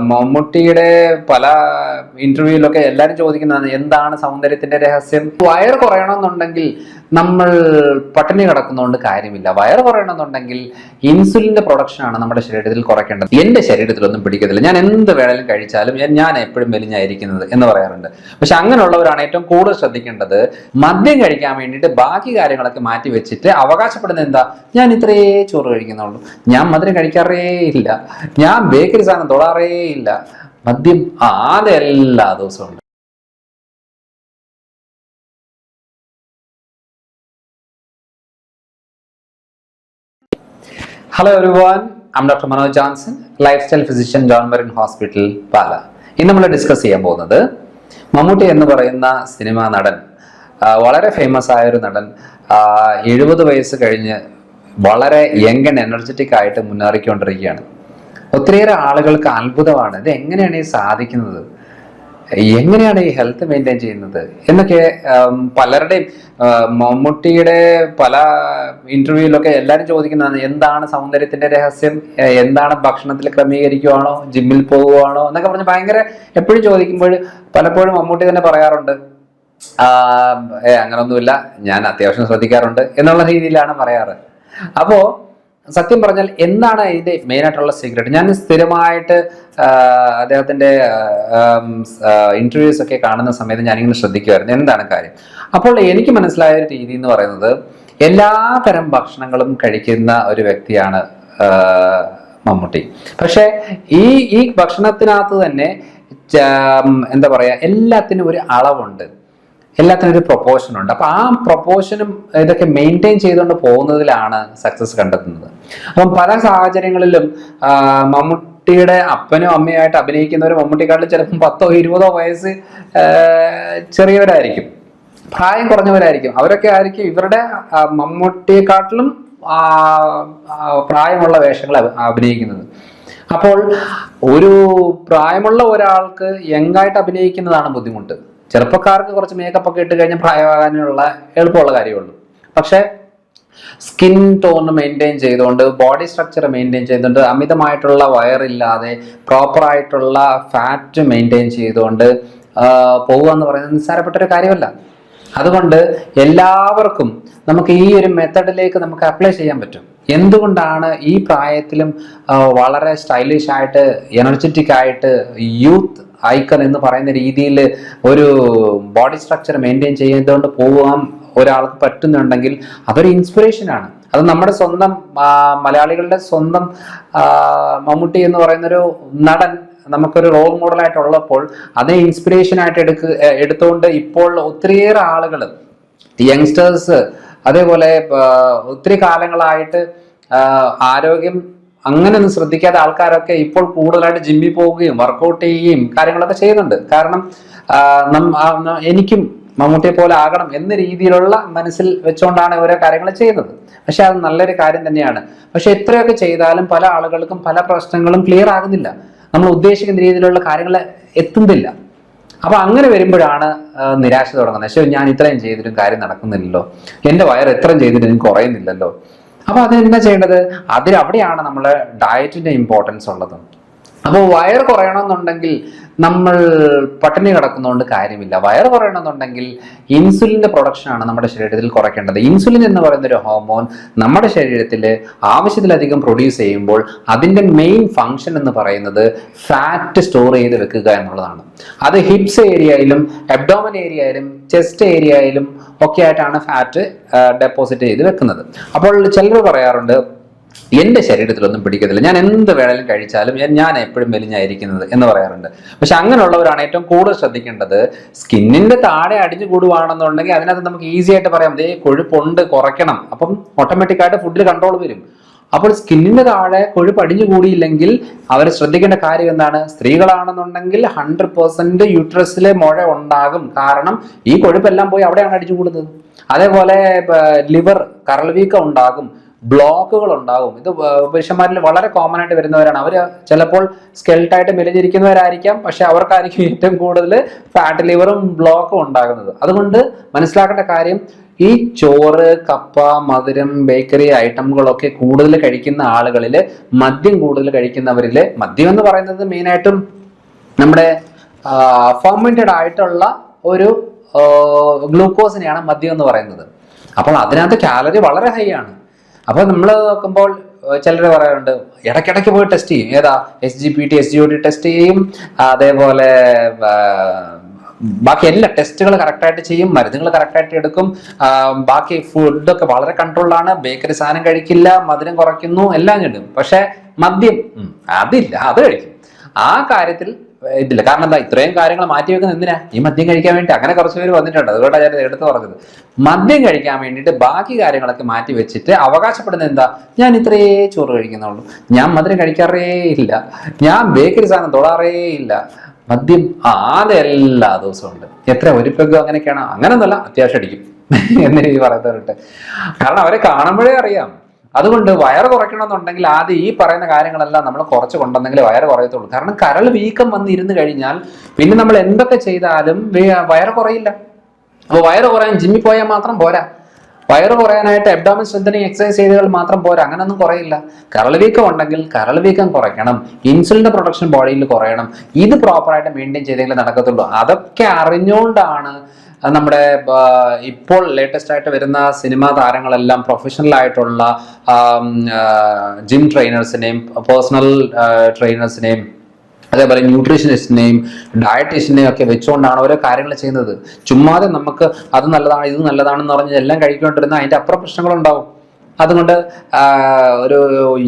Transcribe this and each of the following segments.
മമ്മൂട്ടിയുടെ പല ഇന്റർവ്യൂവിലൊക്കെ എല്ലാരും ചോദിക്കുന്നതാണ് എന്താണ് സൗന്ദര്യത്തിന്റെ രഹസ്യം? വയർ കുറയണമെന്നുണ്ടെങ്കിൽ നമ്മൾ പട്ടിണി കിടക്കുന്നതുകൊണ്ട് കാര്യമില്ല. വയറ് കുറയണമെന്നുണ്ടെങ്കിൽ ഇൻസുലിന്റെ പ്രൊഡക്ഷൻ ആണ് നമ്മുടെ ശരീരത്തിൽ കുറയ്ക്കേണ്ടത്. എന്റെ ശരീരത്തിലൊന്നും പിടിക്കത്തില്ല. ഞാൻ എന്ത് വേണേലും കഴിച്ചാലും ഞാൻ- എപ്പോഴും മെലിഞ്ഞായിരിക്കുന്നത് എന്ന് പറയാറുണ്ട്. പക്ഷെ അങ്ങനെയുള്ളവരാണ് ഏറ്റവും കൂടുതൽ ശ്രദ്ധിക്കേണ്ടത്. മദ്യം കഴിക്കാൻ വേണ്ടിയിട്ട് ബാക്കി കാര്യങ്ങളൊക്കെ മാറ്റി വെച്ചിട്ട് അവകാശപ്പെടുന്നത് എന്താ? ഞാൻ ഇത്രയേ ചോറ് കഴിക്കുന്നുള്ളൂ. ഞാൻ മധുരം കഴിക്കാറേ ഇല്ല. ഞാൻ ബേക്കറി സാധനം തൊടാറേ ഇല്ല. മദ്യം ആദ്യ എല്ലാ ദിവസവും hello everyone I'm doctor Manoj Johnson lifestyle physician John Merin hospital Pala ഇന്ന് നമ്മൾ ഡിസ്കസ് ചെയ്യാൻ പോകുന്നത് മമ്മൂട്ടി എന്ന് പറയുന്ന സിനിമാ നടൻ വളരെ ഫേമസ് ആയ ഒരു നടൻ എഴുപത് വയസ്സ് കഴിഞ്ഞ് വളരെ യങ് ആൻഡ് എനർജറ്റിക് ആയിട്ട് മുന്നേറിക്കൊണ്ടിരിക്കുകയാണ്. ഒത്തിരിയേറെ ആളുകൾക്ക് അത്ഭുതമാണ് ഇത് എങ്ങനെയാണ് ഈ സാധിക്കുന്നത്? എങ്ങനെയാണ് ഈ ഹെൽത്ത് മെയിന്റെയിൻ ചെയ്യുന്നത്? എന്നൊക്കെ പലരുടെയും മമ്മൂട്ടിയുടെ പല ഇന്റർവ്യൂവിലൊക്കെ എല്ലാവരും ചോദിക്കുന്നതാണ് എന്താണ് സൗന്ദര്യത്തിന്റെ രഹസ്യം? എന്താണ് ഭക്ഷണത്തിൽ ക്രമീകരിക്കുവാണോ? ജിമ്മിൽ പോകുവാണോ? എന്നൊക്കെ പറഞ്ഞ് ഭയങ്കര എപ്പോഴും ചോദിക്കുമ്പോൾ പലപ്പോഴും മമ്മൂട്ടി തന്നെ പറയാറുണ്ട് അങ്ങനൊന്നുമില്ല ഞാൻ അത്യാവശ്യം ശ്രദ്ധിക്കാറുണ്ട് എന്നുള്ള രീതിയിലാണ് പറയാറ്. അപ്പോ സത്യം പറഞ്ഞാൽ എന്താണ് ഇതിന്റെ മെയിൻ ആയിട്ടുള്ള സീക്രട്ട് ഞാൻ സ്ഥിരമായിട്ട് അദ്ദേഹത്തിന്റെ ഇന്റർവ്യൂസ് ഒക്കെ കാണുന്ന സമയത്ത് ഞാനിങ്ങനെ ശ്രദ്ധിക്കുമായിരുന്നു എന്താണ് കാര്യം? അപ്പോൾ എനിക്ക് മനസ്സിലായ ഒരു രീതി എന്ന് പറയുന്നത് എല്ലാ തരം ഭക്ഷണങ്ങളും കഴിക്കുന്ന ഒരു വ്യക്തിയാണ് മമ്മൂട്ടി. പക്ഷേ ഈ ഈ ഭക്ഷണത്തിനകത്ത് തന്നെ എന്താ പറയാ എല്ലാത്തിനും ഒരു അളവുണ്ട്. എല്ലാത്തിനും ഒരു പ്രൊപ്പോർഷൻ ഉണ്ട്. അപ്പോൾ ആ പ്രൊപ്പോർഷനും ഇതൊക്കെ മെയിന്റെയിൻ ചെയ്തുകൊണ്ട് പോകുന്നതിലാണ് സക്സസ് കണ്ടെത്തുന്നത്. അപ്പം പല സാഹചര്യങ്ങളിലും മമ്മൂട്ടിയുടെ അപ്പനും അമ്മയായിട്ട് അഭിനയിക്കുന്നവർ മമ്മൂട്ടിക്കാട്ടിൽ ചിലപ്പം പത്തോ ഇരുപതോ വയസ്സ് ചെറിയവരായിരിക്കും. പ്രായം കുറഞ്ഞവരായിരിക്കും. അവരൊക്കെ ആയിരിക്കും ഇവരുടെ മമ്മൂട്ടിയെക്കാട്ടിലും പ്രായമുള്ള വേഷങ്ങൾ അഭിനയിക്കുന്നത്. അപ്പോൾ ഒരു പ്രായമുള്ള ഒരാൾക്ക് യങ്ങായിട്ട് അഭിനയിക്കുന്നതാണ് ബുദ്ധിമുട്ട്. ചെറുപ്പക്കാർക്ക് കുറച്ച് മേക്കപ്പ് ഒക്കെ ഇട്ട് കഴിഞ്ഞാൽ പ്രായമാകാനുള്ള എളുപ്പമുള്ള കാര്യമുള്ളൂ. പക്ഷേ സ്കിൻ ടോൺ മെയിന്റെയിൻ ചെയ്തുകൊണ്ട് ബോഡി സ്ട്രക്ചർ മെയിന്റെയിൻ ചെയ്തുകൊണ്ട് അമിതമായിട്ടുള്ള വയറില്ലാതെ പ്രോപ്പറായിട്ടുള്ള ഫാറ്റ് മെയിന്റെയിൻ ചെയ്തുകൊണ്ട് പോവുക എന്ന് പറയുന്നത് നിസ്സാരപ്പെട്ടൊരു കാര്യമല്ല. അതുകൊണ്ട് എല്ലാവർക്കും നമുക്ക് ഈ ഒരു മെത്തഡിലേക്ക് നമുക്ക് അപ്ലൈ ചെയ്യാൻ പറ്റും. എന്തുകൊണ്ടാണ് ഈ പ്രായത്തിലും വളരെ സ്റ്റൈലിഷ് ആയിട്ട് എനർജറ്റിക് ആയിട്ട് യൂത്ത് ഐക്കൺ എന്ന് പറയുന്ന രീതിയിൽ ഒരു ബോഡി സ്ട്രക്ചർ മെയിന്റെയിൻ ചെയ്തുകൊണ്ട് പോകാൻ ഒരാൾക്ക് പറ്റുന്നുണ്ടെങ്കിൽ അതൊരു ഇൻസ്പിറേഷനാണ് അത് നമ്മുടെ സ്വന്തം മലയാളികളുടെ സ്വന്തം മമ്മൂട്ടി എന്ന് പറയുന്നൊരു നടൻ നമുക്കൊരു റോൾ മോഡലായിട്ടുള്ളപ്പോൾ അതേ ഇൻസ്പിറേഷൻ ആയിട്ട് എടുക്ക എടുത്തുകൊണ്ട് ഇപ്പോൾ ഒത്തിരിയേറെ ആളുകൾ യങ്സ്റ്റേഴ്സ് അതേപോലെ ഒത്തിരി കാലങ്ങളായിട്ട് ആരോഗ്യം അങ്ങനെ ഒന്നും ശ്രദ്ധിക്കാത്ത ആൾക്കാരൊക്കെ ഇപ്പോൾ കൂടുതലായിട്ട് ജിമ്മിൽ പോവുകയും വർക്കൗട്ട് ചെയ്യുകയും കാര്യങ്ങളൊക്കെ ചെയ്യുന്നുണ്ട്. കാരണം എനിക്കും മമ്മൂട്ടിയെ പോലെ ആകണം എന്ന രീതിയിലുള്ള മനസ്സിൽ വെച്ചുകൊണ്ടാണ് ഓരോ കാര്യങ്ങൾ ചെയ്യുന്നത്. പക്ഷെ അത് നല്ലൊരു കാര്യം തന്നെയാണ്. പക്ഷെ എത്രയൊക്കെ ചെയ്താലും പല ആളുകൾക്കും പല പ്രശ്നങ്ങളും ക്ലിയർ ആകുന്നില്ല. നമ്മൾ ഉദ്ദേശിക്കുന്ന രീതിയിലുള്ള കാര്യങ്ങൾ എത്തുന്നില്ല. അപ്പൊ അങ്ങനെ വരുമ്പോഴാണ് നിരാശ തുടങ്ങുന്നത്. പക്ഷേ ഞാൻ ഇത്രയും ചെയ്തിട്ടും കാര്യം നടക്കുന്നില്ലല്ലോ. എന്റെ വയർ എത്രയും ചെയ്തിട്ടും കുറയുന്നില്ലല്ലോ. അപ്പൊ അതെന്താ ചെയ്യേണ്ടത്? അതിൽ അവിടെയാണ് നമ്മളെ ഡയറ്റിന്റെ ഇമ്പോർട്ടൻസ് ഉള്ളത്. അപ്പോൾ വയർ കുറയണമെന്നുണ്ടെങ്കിൽ നമ്മൾ പട്ടിണി കിടക്കുന്നതുകൊണ്ട് കാര്യമില്ല. വയർ കുറയണമെന്നുണ്ടെങ്കിൽ ഇൻസുലിന്റെ പ്രൊഡക്ഷനാണ് നമ്മുടെ ശരീരത്തിൽ കുറയ്ക്കേണ്ടത്. ഇൻസുലിൻ എന്ന് പറയുന്ന ഒരു ഹോർമോൺ നമ്മുടെ ശരീരത്തിൽ ആവശ്യത്തിലധികം പ്രൊഡ്യൂസ് ചെയ്യുമ്പോൾ അതിന്റെ മെയിൻ ഫങ്ഷൻ എന്ന് പറയുന്നത് ഫാറ്റ് സ്റ്റോർ ചെയ്ത് വെക്കുക എന്നുള്ളതാണ്. അത് ഹിപ്സ് ഏരിയയിലും അബ്ഡോമൻ ഏരിയയിലും ചെസ്റ്റ് ഏരിയയിലും ഒക്കെ ആയിട്ടാണ് ഫാറ്റ് ഡെപ്പോസിറ്റ് ചെയ്ത് വെക്കുന്നത്. അപ്പോൾ ചിലർ പറയാറുണ്ട് എന്റെ ശരീരത്തിലൊന്നും പിടിക്കത്തില്ല. ഞാൻ എന്ത് വേണേലും കഴിച്ചാലും ഞാൻ- എപ്പോഴും മെലിഞ്ഞായിരിക്കുന്നത് എന്ന് പറയാറുണ്ട്. പക്ഷെ അങ്ങനെയുള്ളവരാണ് ഏറ്റവും കൂടുതൽ ശ്രദ്ധിക്കേണ്ടത് സ്കിന്നിന്റെ താഴെ അടിഞ്ഞു കൂടുവാണെന്നുണ്ടെങ്കിൽ അതിനകത്ത് നമുക്ക് ഈസി ആയിട്ട് പറയാം ദേ കൊഴുപ്പുണ്ട് കുറയ്ക്കണം. അപ്പം ഓട്ടോമാറ്റിക് ആയിട്ട് ഫുഡിൽ കൺട്രോൾ വരും. അപ്പോൾ സ്കിന്നിന്റെ താഴെ കൊഴുപ്പ് അടിഞ്ഞു കൂടിയില്ലെങ്കിൽ അവർ ശ്രദ്ധിക്കേണ്ട കാര്യം എന്താണ്? സ്ത്രീകളാണെന്നുണ്ടെങ്കിൽ ഹൺഡ്രഡ് പെർസെന്റ് യൂട്രസിലെ മുഴ ഉണ്ടാകും. കാരണം ഈ കൊഴുപ്പെല്ലാം പോയി അവിടെയാണ് അടിച്ചു കൂടുന്നത്. അതേപോലെ ലിവർ കരൾ വീക്കം ഉണ്ടാകും. ബ്ലോക്കുകൾ ഉണ്ടാകും. ഇത് പുരുഷന്മാരിൽ വളരെ കോമൺ ആയിട്ട് വരുന്നവരാണ്. അവർ ചിലപ്പോൾ സ്കെൽട്ടായിട്ട് മെലിഞ്ഞിരിക്കുന്നവരായിരിക്കാം. പക്ഷെ അവർക്കായിരിക്കും ഏറ്റവും കൂടുതൽ ഫാറ്റ് ലിവറും ബ്ലോക്കും ഉണ്ടാകുന്നത്. അതുകൊണ്ട് മനസ്സിലാക്കേണ്ട കാര്യം ഈ ചോറ് കപ്പ മധുരം ബേക്കറി ഐറ്റമുകളൊക്കെ കൂടുതൽ കഴിക്കുന്ന ആളുകളിൽ മദ്യം കൂടുതൽ കഴിക്കുന്നവരിൽ മദ്യം എന്ന് പറയുന്നത് മെയിനായിട്ടും നമ്മുടെ ഫെർമെന്റഡ് ആയിട്ടുള്ള ഒരു ഗ്ലൂക്കോസിനെയാണ് മദ്യം എന്ന് പറയുന്നത്. അപ്പോൾ അതിനകത്ത് കാലറി വളരെ ഹൈ ആണ്. അപ്പോൾ നമ്മൾ നോക്കുമ്പോൾ ചിലർ പറയാറുണ്ട് ഇടയ്ക്കിടയ്ക്ക് പോയി ടെസ്റ്റ് ചെയ്യും. ഏതാ? S G P T S G O T test ചെയ്യും. അതേപോലെ ബാക്കി എല്ലാ ടെസ്റ്റുകൾ കറക്റ്റായിട്ട് ചെയ്യും മരുന്നുകൾ കറക്റ്റായിട്ട് എടുക്കും. ബാക്കി ഫുഡൊക്കെ വളരെ കൺട്രോളാണ് ബേക്കറി സാധനം കഴിക്കില്ല മധുരം കുറയ്ക്കുന്നു എല്ലാം കിട്ടും. പക്ഷെ മദ്യം അതില്ല അത് കഴിക്കും. ആ കാര്യത്തിൽ ഇതില്ല. കാരണം എന്താ ഇത്രയും കാര്യങ്ങൾ മാറ്റി വെക്കുന്നത് എന്തിനാ? ഈ മദ്യം കഴിക്കാൻ വേണ്ടി അങ്ങനെ കുറച്ച് പേര് വന്നിട്ടുണ്ട്. അതുകൊണ്ടാണ് ഞാൻ എടുത്ത് പറഞ്ഞത്. മദ്യം കഴിക്കാൻ വേണ്ടിയിട്ട് ബാക്കി കാര്യങ്ങളൊക്കെ മാറ്റി വെച്ചിട്ട് അവകാശപ്പെടുന്നത് എന്താ? ഞാൻ ഇത്രയേ ചോറ് കഴിക്കുന്നുള്ളൂ. ഞാൻ മധുരം കഴിക്കാറേ ഇല്ല. ഞാൻ ബേക്കറി സാധനം തൊടാറേ ഇല്ല. മദ്യം ആകെ എല്ലാ ദിവസവും ഉണ്ട്. എത്ര ഒരു പെഗ് അങ്ങനെയൊക്കെയാണ്. അങ്ങനെയൊന്നുമല്ല അത്യാവശ്യം അടിക്കും എന്ന് ഈ പറയുന്നവരുണ്ട്. കാരണം അവരെ കാണുമ്പോഴേ അറിയാം. അതുകൊണ്ട് വയറ് കുറയ്ക്കണമെന്നുണ്ടെങ്കിൽ ആദ്യം ഈ പറയുന്ന കാര്യങ്ങളെല്ലാം നമ്മൾ കുറച്ച് കൊണ്ടെന്നെങ്കിൽ വയർ കുറയത്തുള്ളൂ. കാരണം കരൾ വീക്കം വന്നിരുന്ന് കഴിഞ്ഞാൽ പിന്നെ നമ്മൾ എന്തൊക്കെ ചെയ്താലും വയർ കുറയില്ല. അപ്പോൾ വയർ കുറയാൻ ജിമ്മി പോയാൽ മാത്രം പോരാ. വയറ് കുറയാനായിട്ട് എബ്ഡോമൻ സ്ട്രെങ്തനിങ് എക്സസൈസ് ചെയ്തുകൾ മാത്രം പോരാ അങ്ങനൊന്നും കുറയില്ല. കരൾ വീക്കം ഉണ്ടെങ്കിൽ കരൾ വീക്കം കുറയ്ക്കണം. ഇൻസുലിന്റെ പ്രൊഡക്ഷൻ ബോഡിയിൽ കുറയണം. ഇത് പ്രോപ്പറായിട്ട് മെയിന്റെയിൻ ചെയ്തെങ്കിലും നടക്കത്തുള്ളൂ. അതൊക്കെ അറിഞ്ഞുകൊണ്ടാണ് നമ്മുടെ ഇപ്പോൾ ലേറ്റസ്റ്റ് ആയിട്ട് വരുന്ന സിനിമാ താരങ്ങളെല്ലാം പ്രൊഫഷണൽ ആയിട്ടുള്ള ജിം ട്രെയിനേഴ്സിനെയും പേഴ്സണൽ ട്രെയിനേഴ്സിനെയും അതേപോലെ ന്യൂട്രീഷനിസ്റ്റിനെയും ഡയറ്റീഷ്യനെയും ഒക്കെ വെച്ചുകൊണ്ടാണ് ഓരോ കാര്യങ്ങൾ ചെയ്യുന്നത്. ചുമ്മാതെ നമുക്ക് അത് നല്ലതാണ് ഇത് നല്ലതാണെന്ന് പറഞ്ഞ് എല്ലാം കഴിക്കൊണ്ടിരുന്ന അതിന്റെ അപ്പുറം പ്രശ്നങ്ങളുണ്ടാവും. അതുകൊണ്ട് ഒരു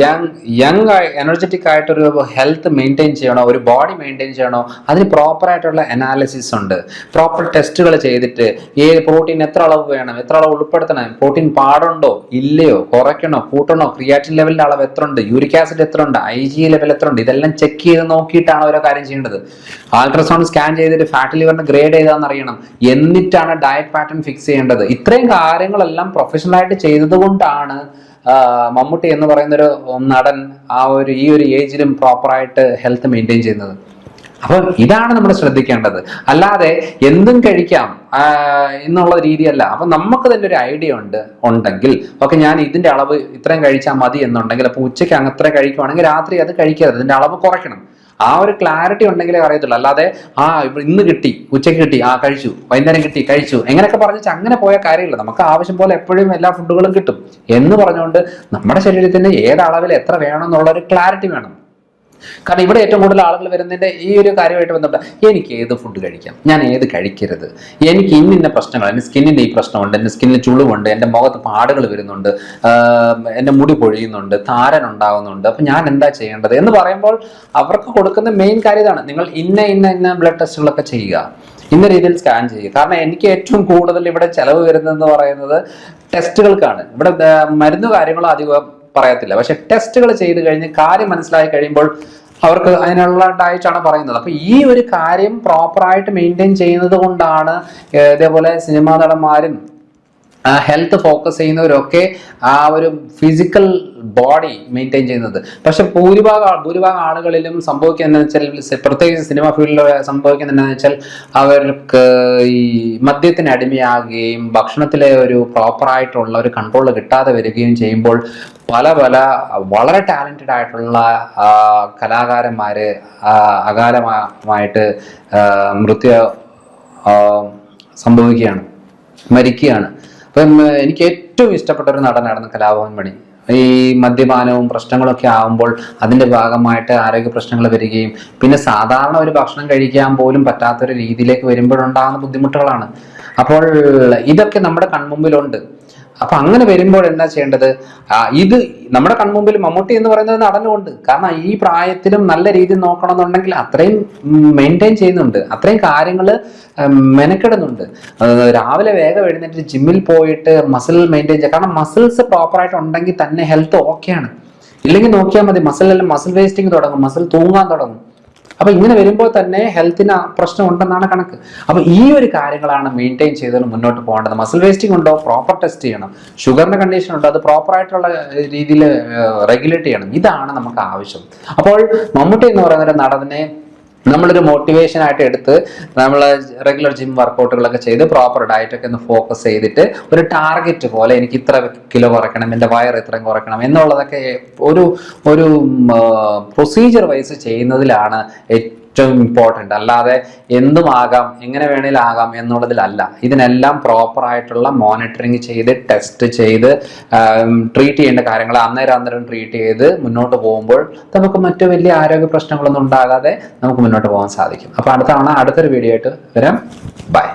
യങ് യങ് എനർജറ്റിക് ആയിട്ടൊരു ഹെൽത്ത് മെയിന്റെയിൻ ചെയ്യണോ ഒരു ബോഡി മെയിന്റെയിൻ ചെയ്യണോ അതിന് പ്രോപ്പറായിട്ടുള്ള അനാലിസിസ് ഉണ്ട്. പ്രോപ്പർ ടെസ്റ്റുകൾ ചെയ്തിട്ട് ഈ പ്രോട്ടീൻ എത്ര അളവ് വേണം എത്ര അളവ് ഉൾപ്പെടുത്തണം പ്രോട്ടീൻ പാടുണ്ടോ ഇല്ലയോ കുറയ്ക്കണോ കൂട്ടണോ ക്രിയാറ്റിൻ ലെവലിന്റെ അളവ് എത്ര ഉണ്ട് യൂരിക് ആസിഡ് എത്ര ഉണ്ട് ഐ ജി ലെവൽ എത്ര ഉണ്ട് ഇതെല്ലാം ചെക്ക് ചെയ്ത് നോക്കിയിട്ടാണ് ഓരോ കാര്യം ചെയ്യേണ്ടത്. അൾട്രാസൗണ്ട് സ്കാൻ ചെയ്തിട്ട് ഫാറ്റ് ലിവറിന് ഗ്രേഡ് ചെയ്താന്ന് അറിയണം. എന്നിട്ടാണ് ഡയറ്റ് പാറ്റേൺ ഫിക്സ് ചെയ്യേണ്ടത്. ഇത്രയും കാര്യങ്ങളെല്ലാം പ്രൊഫഷണൽ ആയിട്ട് ചെയ്തത് കൊണ്ടാണ് ആ, മമ്മൂട്ടി എന്ന് പറയുന്നൊരു നടൻ ആ ഒരു ഈ ഒരു ഏജിലും പ്രോപ്പറായിട്ട് ഹെൽത്ത് മെയിന്റെയിൻ ചെയ്യുന്നത്. അപ്പം ഇതാണ് നമ്മൾ ശ്രദ്ധിക്കേണ്ടത്. അല്ലാതെ എന്തും കഴിക്കാം എന്നുള്ള രീതിയല്ല. അപ്പം നമുക്ക് തന്നെ ഒരു ഐഡിയ ഉണ്ട് ഉണ്ടെങ്കിൽ ഓക്കെ ഞാൻ ഇതിന്റെ അളവ് ഇത്രയും കഴിച്ചാൽ മതി എന്നുണ്ടെങ്കിൽ അപ്പോൾ ഉച്ചയ്ക്ക് അങ്ങ് ഇത്രയും കഴിക്കുവാണെങ്കിൽ രാത്രി അത് കഴിക്കരുത്. ഇതിന്റെ അളവ് കുറയ്ക്കണം. ആ ഒരു ക്ലാരിറ്റി ഉണ്ടെങ്കിലേ അറിയത്തുള്ളൂ. അല്ലാതെ ആ ഇന്ന് കിട്ടി ഉച്ചയ്ക്ക് കിട്ടി ആ കഴിച്ചു വൈകുന്നേരം കിട്ടി കഴിച്ചു എങ്ങനെയൊക്കെ പറഞ്ഞിട്ട് അങ്ങനെ പോയ കാര്യമില്ല. നമുക്ക് ആവശ്യം പോലെ എപ്പോഴും എല്ലാ ഫുഡുകളും കിട്ടും. എന്ന് പറഞ്ഞുകൊണ്ട് നമ്മുടെ ശരീരത്തിന് ഏത് അളവിൽ എത്ര വേണം എന്നുള്ള ഒരു ക്ലാരിറ്റി വേണം. കാരണം ഇവിടെ ഏറ്റവും കൂടുതൽ ആളുകൾ വരുന്നതിന്റെ ഈ ഒരു കാര്യമായിട്ട് ബന്ധപ്പെട്ട എനിക്ക് ഏത് ഫുഡ് കഴിക്കാം? ഞാൻ ഏത് കഴിക്കരുത്? എനിക്ക് ഇന്നിന്ന ഇന്ന പ്രശ്നങ്ങൾ എന്റെ സ്കിന്നിന്റെ ഈ പ്രശ്നമുണ്ട് എന്റെ സ്കിന്നിൽ ചുളിവുണ്ട് എന്റെ മുഖത്ത് പാടുകൾ വരുന്നുണ്ട് എന്റെ മുടി പൊഴിയുന്നുണ്ട് താരൻ ഉണ്ടാകുന്നുണ്ട് അപ്പൊ ഞാൻ എന്താ ചെയ്യേണ്ടത്? എന്ന് പറയുമ്പോൾ അവർക്ക് കൊടുക്കുന്ന മെയിൻ കാര്യം ഇതാണ്. നിങ്ങൾ ഇന്ന ഇന്ന ഇന്ന ബ്ലഡ് ടെസ്റ്റുകളൊക്കെ ചെയ്യുക. ഇന്ന രീതിയിൽ സ്കാൻ ചെയ്യുക. കാരണം എനിക്ക് ഏറ്റവും കൂടുതൽ ഇവിടെ ചെലവ് വരുന്നതെന്ന് പറയുന്നത് ടെസ്റ്റുകൾക്കാണ് ഇവിടെ മരുന്ന് കാര്യങ്ങളോ അധികം പറയത്തില്ല. പക്ഷെ ടെസ്റ്റുകൾ ചെയ്ത് കഴിഞ്ഞ് കാര്യം മനസ്സിലായി കഴിയുമ്പോൾ അവർക്ക് അതിനുള്ള ഡയറ്റാണ് പറയുന്നത്. അപ്പൊ ഈ ഒരു കാര്യം പ്രോപ്പറായിട്ട് മെയിന്റെയിൻ ചെയ്യുന്നത് കൊണ്ടാണ് ഇതേപോലെ സിനിമാ നടന്മാരും ഹെൽത്ത് ഫോക്കസ് ചെയ്യുന്നവരൊക്കെ ആ ഒരു ഫിസിക്കൽ ബോഡി മെയിന്റെയിൻ ചെയ്യുന്നത്. പക്ഷെ ഭൂരിഭാഗം ആ- ഭൂരിഭാഗം ആളുകളിലും സംഭവിക്കുന്നത് വെച്ചാൽ പ്രത്യേകിച്ച് സിനിമ ഫീൽഡിൽ സംഭവിക്കുന്നത് എന്താണെന്ന് വെച്ചാൽ അവർക്ക് ഈ മദ്യത്തിന് അടിമയാകുകയും ഭക്ഷണത്തിലെ ഒരു പ്രോപ്പറായിട്ടുള്ള ഒരു കൺട്രോൾ കിട്ടാതെ വരികയും ചെയ്യുമ്പോൾ പല പല വളരെ ടാലന്റഡ് ആയിട്ടുള്ള കലാകാരന്മാർ അകാലമായിട്ട് മൃത്യു ആ, സംഭവിക്കുകയാണ് മരിക്കുകയാണ്. അപ്പം എനിക്ക് ഏറ്റവും ഇഷ്ടപ്പെട്ട ഒരു നടനായിരുന്നു കലാഭവൻ മണി. ഈ മദ്യപാനവും പ്രശ്നങ്ങളൊക്കെ ആകുമ്പോൾ അതിന്റെ ഭാഗമായിട്ട് ആരോഗ്യ പ്രശ്നങ്ങൾ വരികയും പിന്നെ സാധാരണ ഒരു ഭക്ഷണം കഴിക്കാൻ പോലും പറ്റാത്തൊരു രീതിയിലേക്ക് വരുമ്പോഴുണ്ടാകുന്ന ബുദ്ധിമുട്ടുകളാണ്. അപ്പോൾ ഇതൊക്കെ നമ്മുടെ കൺമുമ്പിലുണ്ട്. അപ്പൊ അങ്ങനെ വരുമ്പോൾ എന്താ ചെയ്യേണ്ടത്? ഇത് നമ്മുടെ കൺമുമ്പിൽ മമ്മൂട്ടി എന്ന് പറയുന്നത് നടനുണ്ട്. കാരണം ഈ പ്രായത്തിലും നല്ല രീതിയിൽ നോക്കണമെന്നുണ്ടെങ്കിൽ അത്രയും മെയിന്റെയിൻ ചെയ്യുന്നുണ്ട്. അത്രയും കാര്യങ്ങൾ മെനക്കെടുന്നുണ്ട്. രാവിലെ വേഗം എഴുന്നേറ്റ് ജിമ്മിൽ പോയിട്ട് മസിൽ മെയിന്റെയിൻ ചെയ്യുക കാരണം മസിൽസ് പ്രോപ്പറായിട്ട് ഉണ്ടെങ്കിൽ തന്നെ ഹെൽത്ത് ഓക്കെയാണ് ഇല്ലെങ്കിൽ നോക്കിയാൽ മതി. മസിലെല്ലാം മസിൽ വേസ്റ്റിംഗ് തുടങ്ങും. മസിൽ തൂങ്ങാൻ തുടങ്ങും. അപ്പൊ ഇങ്ങനെ വരുമ്പോൾ തന്നെ ഹെൽത്തിന് പ്രശ്നം ഉണ്ടെന്നാണ് കണക്ക്. അപ്പൊ ഈ ഒരു കാര്യങ്ങളാണ് മെയിന്റെയിൻ ചെയ്തുകൊണ്ട് മുന്നോട്ട് പോകേണ്ടത്. മസിൽ വേസ്റ്റിംഗ് ഉണ്ടോ? പ്രോപ്പർ ടെസ്റ്റ് ചെയ്യണം. ഷുഗറിന്റെ കണ്ടീഷൻ ഉണ്ടോ? അത് പ്രോപ്പർ ആയിട്ടുള്ള രീതിയിൽ റെഗുലേറ്റ് ചെയ്യണം. ഇതാണ് നമുക്ക് ആവശ്യം. അപ്പോൾ മമ്മൂട്ടി എന്ന് പറയുന്ന ഒരു നടനെ നമ്മളൊരു മോട്ടിവേഷൻ ആയിട്ട് എടുത്ത് നമ്മൾ റെഗുലർ ജിം വർക്കൗട്ടുകളൊക്കെ ചെയ്ത് പ്രോപ്പർ ഡയറ്റൊക്കെ ഒന്ന് ഫോക്കസ് ചെയ്തിട്ട് ഒരു ടാർഗറ്റ് പോലെ എനിക്ക് ഇത്ര കിലോ കുറയ്ക്കണം എന്റെ വയർ ഇത്രയും കുറയ്ക്കണം എന്നുള്ളതൊക്കെ ഒരു ഒരു പ്രൊസീജിയർ വൈസ് ചെയ്യുന്നതിലാണ് ഏറ്റവും ഇമ്പോർട്ടന്റ് അല്ലാതെ എന്തും ആകാം എങ്ങനെ വേണേലും ആകാം എന്നുള്ളതിലല്ല. ഇതിനെല്ലാം പ്രോപ്പർ ആയിട്ടുള്ള മോണിറ്ററിങ് ചെയ്ത് ടെസ്റ്റ് ചെയ്ത് ട്രീറ്റ് ചെയ്യേണ്ട കാര്യങ്ങൾ അന്നേരം അന്നേരം ട്രീറ്റ് ചെയ്ത് മുന്നോട്ട് പോകുമ്പോൾ നമുക്ക് മറ്റു വലിയ ആരോഗ്യ പ്രശ്നങ്ങളൊന്നും ഉണ്ടാകാതെ നമുക്ക് മുന്നോട്ട് പോകാൻ സാധിക്കും. അപ്പോൾ അടുത്ത തവണ അടുത്തൊരു വീഡിയോ ആയിട്ട് വരാം. ബൈ